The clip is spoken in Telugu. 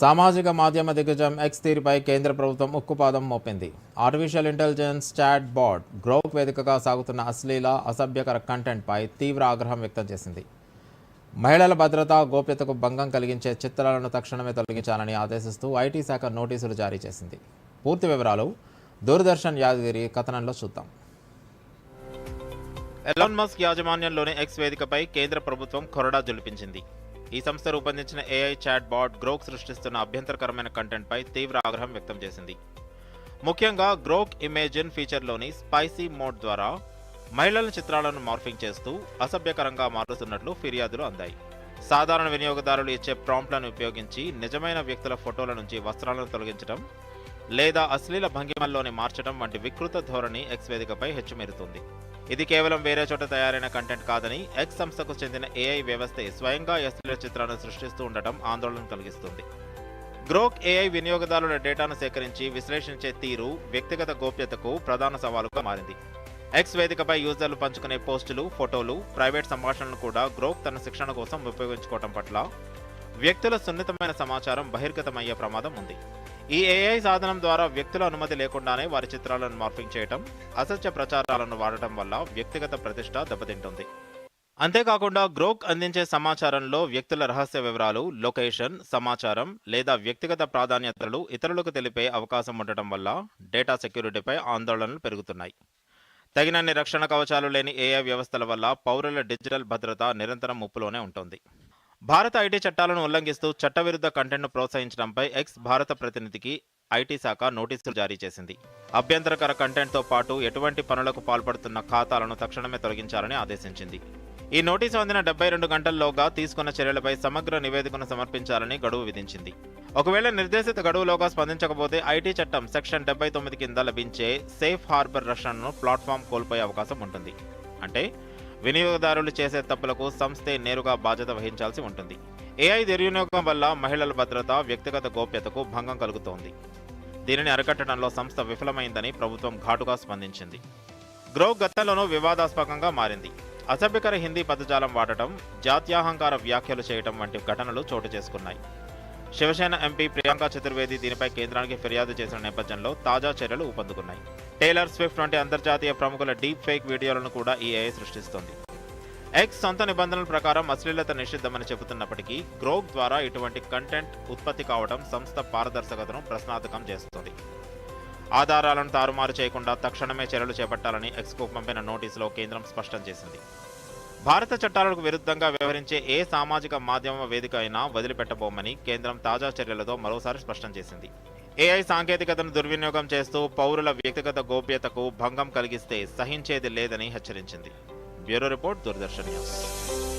సామాజిక మాధ్యమ దిగ్గజం ఎక్స్ తీరుపై కేంద్ర ప్రభుత్వం ఉక్కుపాదం మోపింది. Artificial intelligence chat bot Grok వేదికగా సాగుతున్న అశ్లీల అసభ్యకర కంటెంట్పై తీవ్ర ఆగ్రహం వ్యక్తం చేసింది. మహిళల భద్రత గోప్యతకు భంగం కలిగించే చిత్రాలను తక్షణమే తొలగించాలని ఆదేశిస్తూ ఐటీ శాఖ నోటీసులు జారీ చేసింది. పూర్తి వివరాలు దూరదర్శన్ యాదగిరి కథనంలో చూద్దాం. ఎలాన్ మస్క్ యాజమాన్యంలోని ఎక్స్ వేదికపై కేంద్ర ప్రభుత్వం కొరడా జులిపించింది. ఈ సంస్థ రూపొందించిన ఏఐ చాట్ బాట్ గ్రోక్ సృష్టిస్తున్న అభ్యంతరకరమైన కంటెంట్పై తీవ్ర ఆగ్రహం వ్యక్తం చేసింది. ముఖ్యంగా గ్రోక్ ఇమేజిన్ ఫీచర్లోని స్పైసీ మోడ్ ద్వారా మహిళల చిత్రాలను మార్ఫింగ్ చేస్తూ అసభ్యకరంగా మారుస్తున్నట్లు ఫిర్యాదులు అందాయి. సాధారణ వినియోగదారులు ఇచ్చే ప్రాంప్ట్లను ఉపయోగించి నిజమైన వ్యక్తుల ఫోటోల నుంచి వస్త్రాలను తొలగించడం లేదా అశ్లీల భంగిమల్లోని మార్చడం వంటి వికృత ధోరణి ఎక్స్ వేదికపై హెచ్చుమెరుతుంది. ఇది కేవలం వేరే చోట తయారైన కంటెంట్ కాదని ఎక్స్ సంస్థకు చెందిన ఏఐ వ్యవస్థే స్వయంగా ఎస్లీల చిత్రాలను సృష్టిస్తూ ఉండటం ఆందోళన కలిగిస్తుంది. గ్రోక్ ఏఐ వినియోగదారుల డేటాను సేకరించి విశ్లేషించే తీరు వ్యక్తిగత గోప్యతకు ప్రధాన సవాలుగా మారింది. ఎక్స్ వేదికపై యూజర్లు పంచుకునే పోస్టులు ఫోటోలు ప్రైవేట్ సంభాషణలు కూడా గ్రోక్ తన శిక్షణ కోసం ఉపయోగించుకోవడం పట్ల వ్యక్తుల సున్నితమైన సమాచారం బహిర్గతమయ్యే ప్రమాదం ఉంది. ఈ ఏఐ సాధనం ద్వారా వ్యక్తుల అనుమతి లేకుండానే వారి చిత్రాలను మార్ఫింగ్ చేయటం అసత్య ప్రచారాలను వాడటం వల్ల వ్యక్తిగత ప్రతిష్ట దెబ్బతింటుంది. అంతేకాకుండా గ్రోక్ అందించే సమాచారంలో వ్యక్తుల రహస్య వివరాలు లొకేషన్ సమాచారం లేదా వ్యక్తిగత ప్రాధాన్యతలు ఇతరులకు తెలిపే అవకాశం ఉండటం వల్ల డేటా సెక్యూరిటీపై ఆందోళనలు పెరుగుతున్నాయి. తగినన్ని రక్షణ కవచాలు లేని ఏఐ వ్యవస్థల వల్ల పౌరుల డిజిటల్ భద్రత నిరంతరం ముప్పులోనే ఉంటుంది. భారత ఐటీ చట్టాలను ఉల్లంఘిస్తూ చట్టవిరుద్ధ కంటెంట్ను ప్రోత్సహించడంపై ఎక్స్ భారత ప్రతినిధికి ఐటీ శాఖ నోటీసులు జారీ చేసింది. అభ్యంతరకర కంటెంట్తో పాటు ఎటువంటి పనులకు పాల్పడుతున్న ఖాతాలను తక్షణమే తొలగించాలని ఆదేశించింది. ఈ నోటీసు అందిన డెబ్బై రెండు గంటల్లోగా తీసుకున్న చర్యలపై సమగ్ర నివేదికను సమర్పించాలని గడువు విధించింది. ఒకవేళ నిర్దేశిత గడువులోగా స్పందించకపోతే ఐటీ చట్టం సెక్షన్ డెబ్బై తొమ్మిది కింద లభించే సేఫ్ హార్బర్ రక్షణను ప్లాట్ఫామ్ కోల్పోయే అవకాశం ఉంటుంది. అంటే వినియోగదారులు చేసే తప్పులకు సంస్థే నేరుగా బాధ్యత వహించాల్సి ఉంటుంది. ఏఐ దుర్వినియోగం వల్ల మహిళల భద్రత వ్యక్తిగత గోప్యతకు భంగం కలుగుతోంది. దీనిని అరికట్టడంలో సంస్థ విఫలమైందని ప్రభుత్వం ఘాటుగా స్పందించింది. గ్రో గతంలోనూ వివాదాస్పదంగా మారింది. అసభ్యకర హిందీ పదజాలం వాడటం జాత్యాహంకార వ్యాఖ్యలు చేయటం వంటి ఘటనలు చోటు చేసుకున్నాయి. శివసేన ఎంపీ ప్రియాంక చతుర్వేది దీనిపై కేంద్రానికి ఫిర్యాదు చేసిన నేపథ్యంలో తాజా చర్యలు ఊపందుకున్నాయి. టేలర్ స్విఫ్ట్ వంటి అంతర్జాతీయ ప్రముఖుల డీప్ ఫేక్ వీడియోలను కూడా ఈ ఏఐ సృష్టిస్తోంది. ఎక్స్ సొంత నిబంధనల ప్రకారం అశ్లీలత నిషిద్ధమని చెబుతున్నప్పటికీ గ్రోక్ ద్వారా ఇటువంటి కంటెంట్ ఉత్పత్తి కావడం సంస్థ పారదర్శకతను ప్రశ్నార్థకం చేస్తుంది. ఆధారాలను తారుమారు చేయకుండా తక్షణమే చర్యలు చేపట్టాలని ఎక్స్కు పంపిన నోటీసులో కేంద్రం స్పష్టం చేసింది. భారత చట్టాలకు విరుద్ధంగా వ్యవహరించే ఏ సామాజిక మాధ్యమ వేదిక అయినా వదిలిపెట్టబోమని కేంద్రం తాజా చర్యలతో మరోసారి స్పష్టం చేసింది. ఏఐ సాంకేతికతను దుర్వినియోగం చేస్తూ పౌరుల వ్యక్తిగత గోప్యతకు భంగం కలిగిస్తే సహించేది లేదని హెచ్చరించింది. Bureau report Doordarshan news.